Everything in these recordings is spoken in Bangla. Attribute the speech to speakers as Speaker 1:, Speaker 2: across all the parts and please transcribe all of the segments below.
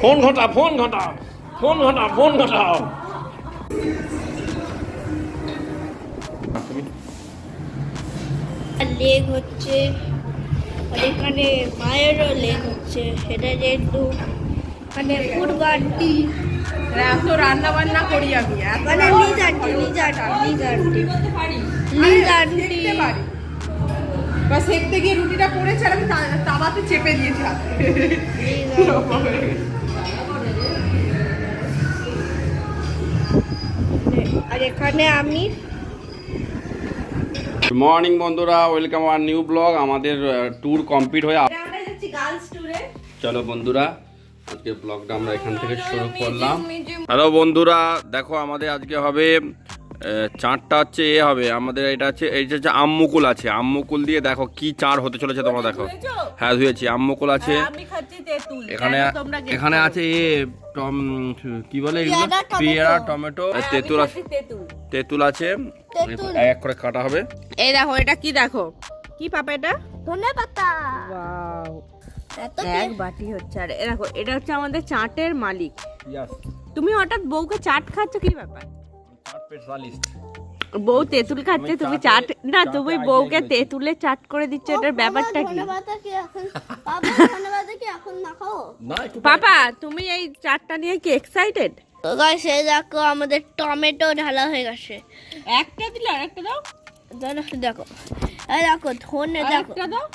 Speaker 1: ফোন ঘটা ফোন ঘটা ফোন ঘটা ফোন ঘটাও
Speaker 2: লেগ হচ্ছে এখানে মায়েরও লেগ হচ্ছে সেটা যেহেতু মানে কুরবানি
Speaker 3: এত রান্না বান্না করি আমি
Speaker 2: মানে Liz aunty Liz aunty Liz aunty. Liz aunty.
Speaker 3: বা সেকতে গিয়ে রুটিটা পড়েছে আর আমি তা- তাওয়াতে চেপে দিয়েছি হাতে।
Speaker 2: আর এখানে আমি
Speaker 1: মর্নিং বন্ধুরা। ওয়েলকাম আর নিউ ব্লগ আমাদের ট্যুর কমপ্লিট হয়ে
Speaker 3: আমরা যাচ্ছি গার্লস ট্যুরে
Speaker 1: চলো বন্ধুরা আজকে ব্লগটা আমরা এখান থেকে শুরু করলাম। হ্যালো বন্ধুরা। দেখো আমাদের আজকে হবে আহ, চারটা হচ্ছে এ হবে আমাদের এটা হচ্ছে এই যে হচ্ছে আম্মুকুল আছে। আম্মুকুল দিয়ে দেখো কি চার হতে চলেছে তোমরা দেখো। হ্যাঁ ধুয়েছি আম্মুকুল আছে।
Speaker 3: আমি খাচ্ছি তেঁতুল।
Speaker 1: এখানে? এখানে আছে এ টম কি বলে এগুলো?
Speaker 2: পেয়ারা, টমেটো।
Speaker 3: আমি
Speaker 1: তেঁতুল আছে।
Speaker 3: তেঁতুল।
Speaker 1: তেঁতুল আছে। এক এক করে কাটা হবে।
Speaker 3: এই দেখো এটা কি দেখো? কি পাপা এটা?
Speaker 2: ধনে পাতা।
Speaker 3: এক বাটি হচ্ছে। আর দেখো এটা হচ্ছে আমাদের চাটের মালিক। তুমি হঠাৎ বউকে চাট খাচ্ছ? কি ব্যাপার? বউ তেঁতুল খাচ্ছে তুমি চাট না তুমি বউকে তেঁতুলে চাট করে দিচ্ছ এটার ব্যাপারটা কি? পাপা তুমি এই চাটটা নিয়ে কি এক্সাইটেড
Speaker 2: এই দেখো আমাদের টমেটো ঢালা হয়ে গেছে।
Speaker 3: একটা দিলে একটা দাও।
Speaker 2: দেখো দেখো। এই দেখো ধনে দেখো।
Speaker 3: একটা দাও।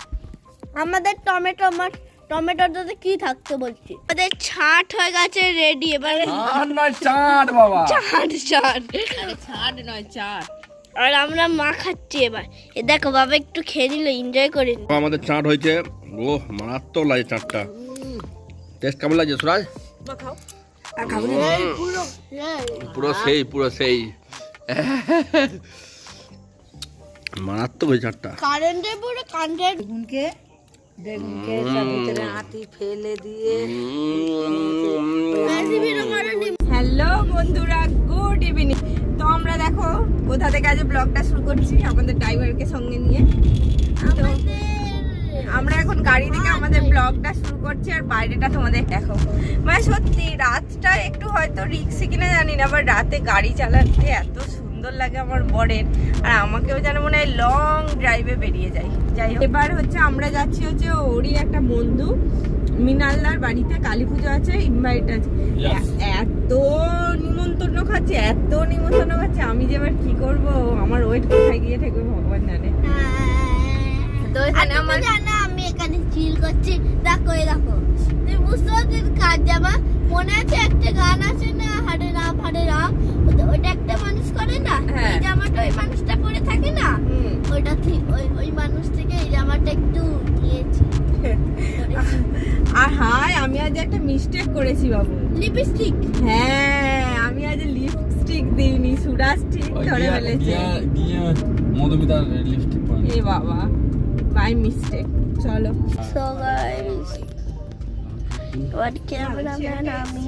Speaker 2: আমাদের টমেটো আমার টমেটোটাতে কি থাকতে বলছি? আমাদের ছাট হয়ে গেছে রেডি এবার
Speaker 1: চাট বাবা।
Speaker 2: ছাট ছাট।
Speaker 3: ছাট নয় চাট
Speaker 2: আর আমরা মা খাচ্ছি এবার। এ দেখো বাবা একটু খেয়ে নিল এনজয় করে।
Speaker 1: আমাদের চাট হয়েছে। ও মারাত্মক লাগে চাটটা টেস্ট কেমন লাগছে সুরাজ?
Speaker 3: খাও।
Speaker 2: পুরো।
Speaker 1: পুরো সেই পুরো সেই। মারাত্মক ওই চাটটা
Speaker 2: কারেন্টে পুরো কারেন্টের
Speaker 3: বেগুনকে বেগুনকে আটি ফেলে দিয়ে হ্যালো বন্ধুরা গুড ইভিনিং তো আমরা দেখো কোথা থেকে আজ ব্লগটা শুরু করছি আমাদের ড্রাইভারকে সঙ্গে নিয়ে। তো আমরা এখন গাড়ি থেকে আমাদের ব্লগটা শুরু করছি আর বাইরেটা তোমাদের দেখো। মানে সত্যি রাতটা একটু হয়তো রিক্সি কিনা জানি না আবার রাতে গাড়ি চালাতে এত সুন্দর লাগে আমার বরের। আর আমাকেও যেন মনে হয় লং ড্রাইভে বেরিয়ে যাই যাই এবার হচ্ছে আমরা যাচ্ছি হচ্ছে ওরই একটা বন্ধু। মিনালদার বাড়িতে কালী পুজো আছে ইনভাইট আছে। এত নিমন্ত্রণ খাচ্ছে এত নিমন্ত্রণ খাচ্ছে। আমি যে এবার কি করব? আমার ওয়েট কোথায় গিয়ে থাকবে ভগবান জানে। তো আমার
Speaker 2: আমি এখানে চিল করছি। দেখো দেখো। তুমি বুঝতে পারছি কাজ জামা? মনে আছে একটা গান আছে না হারে রাম হারে রাম? ওটা- ওটা একটা মানুষ করে না
Speaker 3: হ্যাঁ।
Speaker 2: এই জামাটা ওই মানুষটা পরে থাকে না ওইটা ঠিক ওই ওই মানুষ থেকে এই জামাটা একটু নিয়েছি।
Speaker 3: আর হাই আমি আজ একটা মিস্টেক করেছি বাবু।
Speaker 2: লিপস্টিক?
Speaker 3: হ্যাঁ আমি আজ লিপস্টিক দিইনি সুরাজ ঠিক ধরে ফেলেছে।
Speaker 1: মধুমিতার লিপস্টিক
Speaker 3: এ বাবা বাই মিস্টেক চলো।
Speaker 2: সো গাইস এবার ক্যামেরাম্যান আমি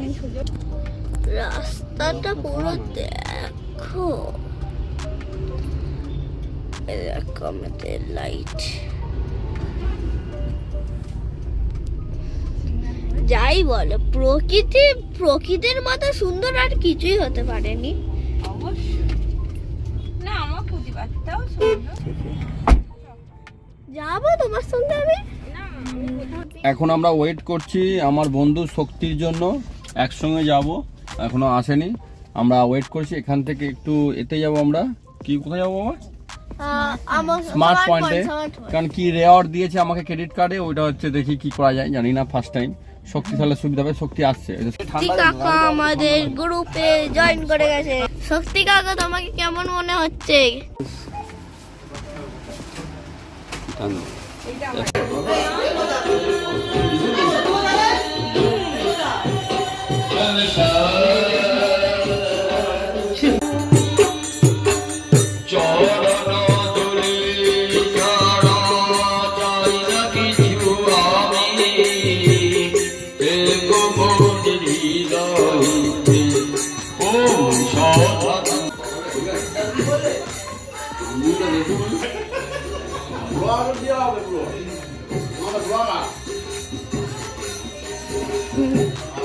Speaker 2: রাস্তাটা পুরো দেখো। আমাদের লাইট যাই বলো প্রকৃতি প্রকৃতির মতো সুন্দর আর কিছুই হতে পারেনি।
Speaker 3: অবশ্যই। না আমার প্রতিবাদটাও সুন্দর।
Speaker 2: যাব তোমার সঙ্গে আমি?
Speaker 3: না আমি কোথাও
Speaker 1: এখন আমরা ওয়েট করছি আমার বন্ধু শক্তির জন্য। একসঙ্গে যাব। এখনও আসেনি। আমরা ওয়েট করছি এখান থেকে একটু এতে যাব আমরা। কি কোথায় যাব
Speaker 2: আমার
Speaker 1: স্মার্ট পয়েন্টে কারণ কি রেওয়ার্ড দিয়েছে আমাকে ক্রেডিট কার্ডে ওইটা হচ্ছে দেখি কি করা যায় জানি না ফার্স্ট টাইম শক্তি তাহলে সুবিধা হবে শক্তি আসছে।
Speaker 2: আমাদের গ্রুপে জয়েন করে গেছে। শক্তি কাকা তোমাকে কেমন মনে হচ্ছে?
Speaker 1: ধন্যবাদ।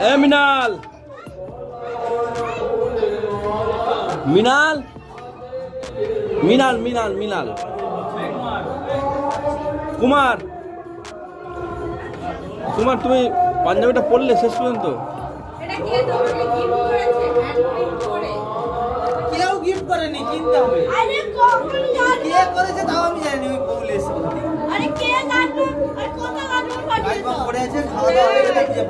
Speaker 1: Eminal! মিনাল? মিনাল মিনাল মিনাল। কুমার। কুমার তুমি পাঞ্জাবিটা পড়লে শেষ পর্যন্ত?
Speaker 3: এটা কে তোমাকে গিফট করেছে হ্যান্ড করে।
Speaker 4: কেউ গিফট করেনি কিনতে হবে।
Speaker 2: আরে
Speaker 4: কে করেছে তাও আমি জানি ওই বউল
Speaker 2: আরে কে গান আরে কত গান
Speaker 4: পড়ে আছে খাওয়া দাওয়া হয়ে গেলে খুঁজে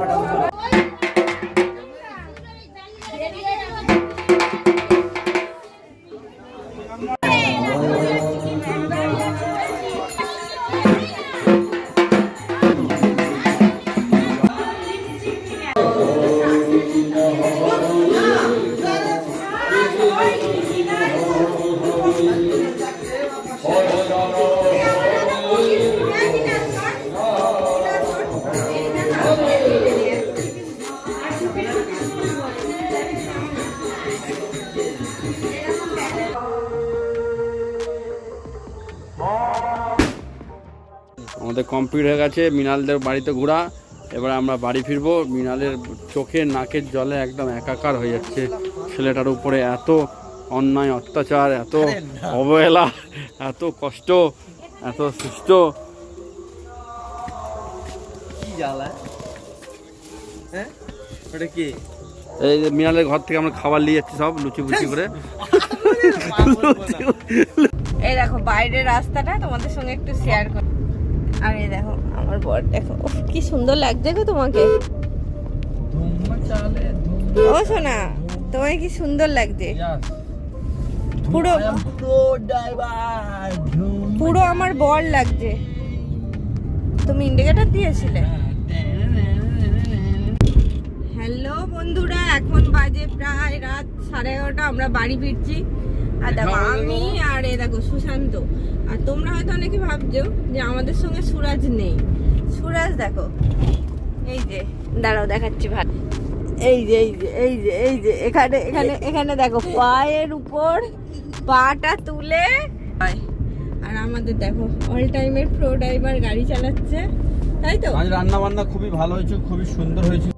Speaker 1: আমাদের কমপ্লিট হয়ে গেছে। মিনালদের বাড়িতে ঘোরা। এবার আমরা বাড়ি ফিরবো। মিনালের চোখে নাকের জলে একদম একাকার হয়ে যাচ্ছে। ছেলেটার উপরে এত অন্যায় অত্যাচার এত অবহেলা এত কষ্ট এত সুস্থ।
Speaker 4: কি জ্বালা? হ্যাঁ? ওটা কি?
Speaker 1: এই যে মিনালের ঘর থেকে আমরা খাবার নিয়ে যাচ্ছি সব লুচি ফুচি করে।
Speaker 3: এই দেখো বাইরের রাস্তাটা তোমাদের সঙ্গে একটু শেয়ার কর আর দেখো, আমার বর, দেখো কি সুন্দর লাগছে গো তোমাকে। ও সোনা, তোমায় কি সুন্দর লাগছে। পুরো পুরো আমার বর লাগছে। তুমি ইন্ডিকেটর দিয়েছিলে? হ্যালো বন্ধুরা, এখন বাজে প্রায় রাত সাড়ে এগারোটা, আমরা বাড়ি ফিরছি। আর দেখো আমি আর এ দেখো সুশান্ত। আর তোমরা হয়তো অনেকে ভাবছ যে আমাদের সঙ্গে সুরাজ নেই। সুরাজ দেখো এই যে দাঁড়াও দেখাচ্ছি ভাত। এই যে এই যে এই যে এই যে এখানে এখানে এখানে দেখো পায়ের উপর পাটা তুলে আর আমাদের দেখো অল টাইমের প্রো ড্রাইভার গাড়ি চালাচ্ছে তাই তো?
Speaker 1: আজ রান্না বান্না খুবই ভালো হয়েছে খুবই সুন্দর হয়েছে।